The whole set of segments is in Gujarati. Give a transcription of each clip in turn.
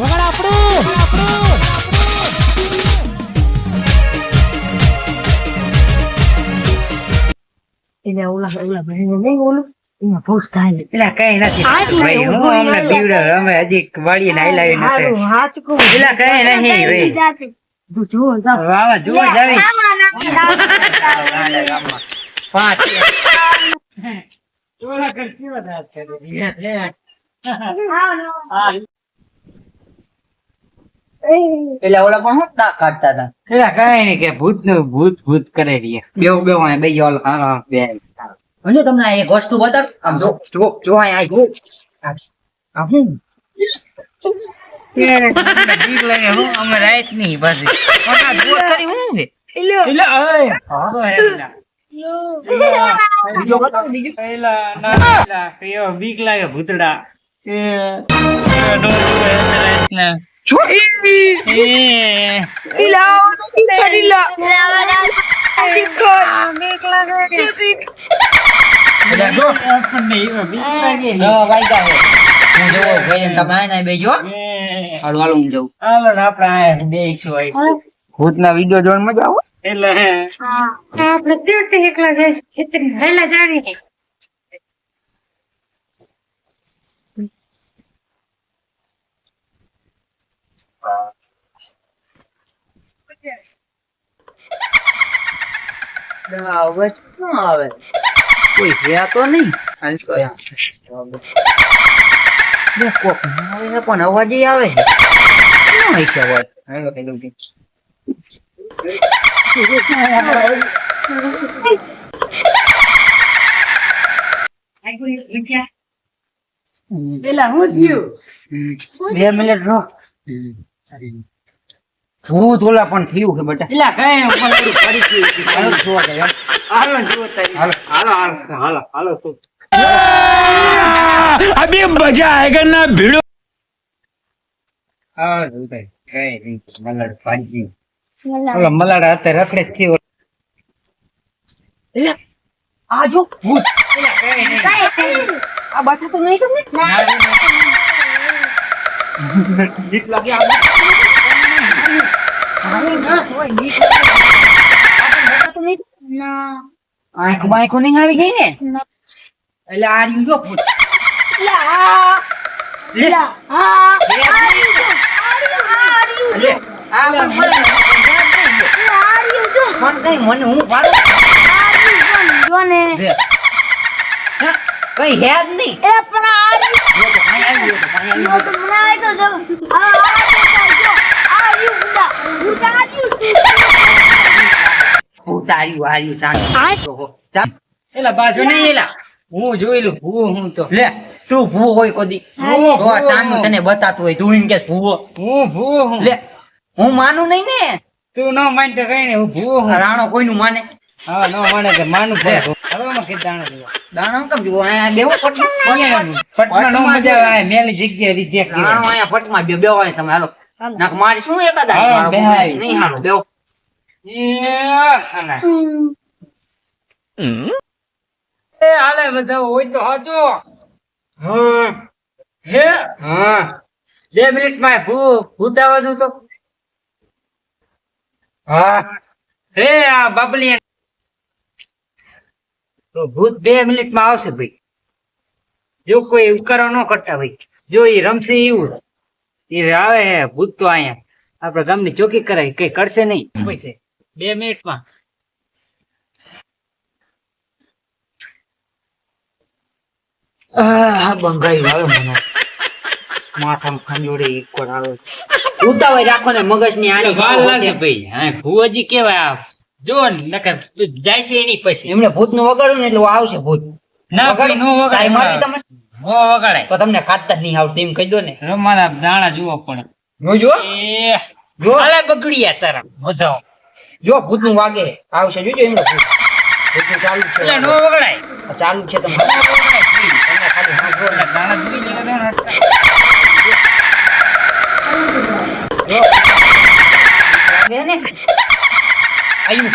વગાડ આપણે એટલે ઓલા ઓલા ભાઈને નહીં ઓલું એમાં ભૂસ થાય પેલા કઈ નથી જ ભાઈ હું હું અમને. પીવડાવ્યો અમે હજી વાળી નાઈ લાવી નથી હાથ કહું. પેલા કઈ નહીં ભાઈ તું જાઓ. વાવા જોવા જાવી પાંચ ઓલા કરતી વધારે છે. પેલા ઓલા પણ દાગ કાઢતા હતા? પેલા કઈ નઈ કે ભૂતનું ભૂત ભૂત કરે છે. બેવ બેવ બે ઓલા હા હા બે. હજુ તમને એક વસ્તુ બતાવ આમ જો જો જો આ જો આ હું? બીક લાગે હું? અમે કરી હું એટલે બીક લાગે ભૂતડા. એટલે ભૂતના વિડિયો જોઈને મજા આવે એટલે હે આપણે ત્યાંથી એકલા જઈશું ખેતરમાં વહેલા જાણીએ આવે શું આવે? કોઈ છે તો નહીં? હાલ તો યાર. બે કોક આવે પણ અવાજ આવે હોય છે અવાજ? હાલો, હાલો. પેલા હું થયું. બે મિનિટ રહો. ભૂત ઓલા પણ થયું છે બેટા. એટલે કઈ ઉપર ઓલું પડી ગયું છે. હાલો, જોવા જાય હાલો. હાલો. હાલો હાલો. હાલો શું? અભી મજા આયેગા ના ભીડો? હા થાય? કઈ નહીં મલાડ ગયું ઓલો મલાડ અત્યારે રખડે થયો. એટલે આ જો. ભૂત કઈ નહીં. આ બાથા તો નહીં તમને બીક લાગે આ આંખ બાંખો નહીં આવી ગઈ ને એટલે આ રહ્યું જો આ પણ મને પણ હું પાડું કઈ હે જ નહીં જો તો કાંઈ આવી વારી ચાંદ. ચાંદ. પેલા બાજુ નહીં એલા હું જોયેલું હું હું તો લે તું ભૂવો. હોય કોદી જો તને બતાતું હોય તું એમ કે ભૂવો. હું ભૂવો હું. લે હું માનું નહીં ને. તું ન માન તો કઈ હું ભૂવો હું. રાણો કોઈનું માને? હા ન માને તો માનું છે હવામાં કે દાણો જુઓ દાણો કેમ જુઓ? અહીંયા બેવો પટમાં. પટમાં ન મજા આવે. મેલી જગ્યાએ રિજેક્ટ રાણો અહીંયા પટમાં બે બેહો તમે હાલો. નાક મારી શું એકાદ નહીં હાલો બેહો. એ હાલે બધા હોય તો હાચો. હે. હા? બે મિનિટમાં ભૂ ભૂત આવવાનું તો. હા. હે આ બાબલી તો ભૂત બે મિનિટમાં આવશે ભાઈ. જો કોઈ ઉકારો ન કરતા ભાઈ જો એ રમશે એવું એ આવે હે ભૂત તો અહીંયા. આપડે ગામની ચોકી કરાય કઈ કરશે નહીં. પૈસે બે મિનિટમાં. આ બંગાઈ આવે મને. માથામાં ખંજોડે ઈકોર આવે? ઉતાવળ રાખો ને મગજની આની વાર લાગે ભાઈ. હા ભૂવાજી કેવાય જો નકર જાય છે એની પછી. એમને ભૂતનું વગાડું ને એટલે આવશે ભૂત. ના ભાઈ નો ટ્રાય મારી તમે નો વગાડાય. તો તમને ખાતર નહીં આવડતું એમ કહી દો ને. રમાના દાણા જુઓ પણ. જો એ જો. બગડ્યા તારા. બધા જો ભૂતનું વાગે આવશે. જોજો એમને ભૂત ચાલુ છે ચાલુ છે તમે નો વગાડાય. ભાઈ. તમે ખાલી સાંભળો ને. એટલે દાણા જોઈ લેવા દો ને અટકા. વાગે ને આયુ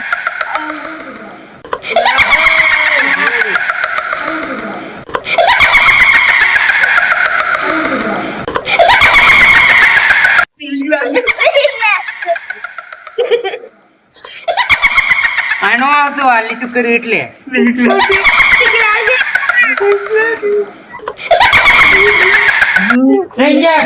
લીટું કર્યું એટલે. થઈ ગયા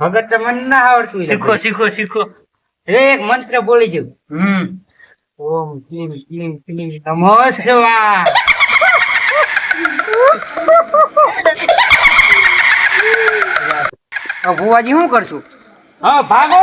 ભગત મને ના આવડતું શીખો શીખો શીખો. એક મંત્ર બોલી જવું હમ. ઓમ ક્લીમ ક્લીમ ક્લીમ. નમો શિવાય ભુવાજી શું કરશું? હા ભાગો.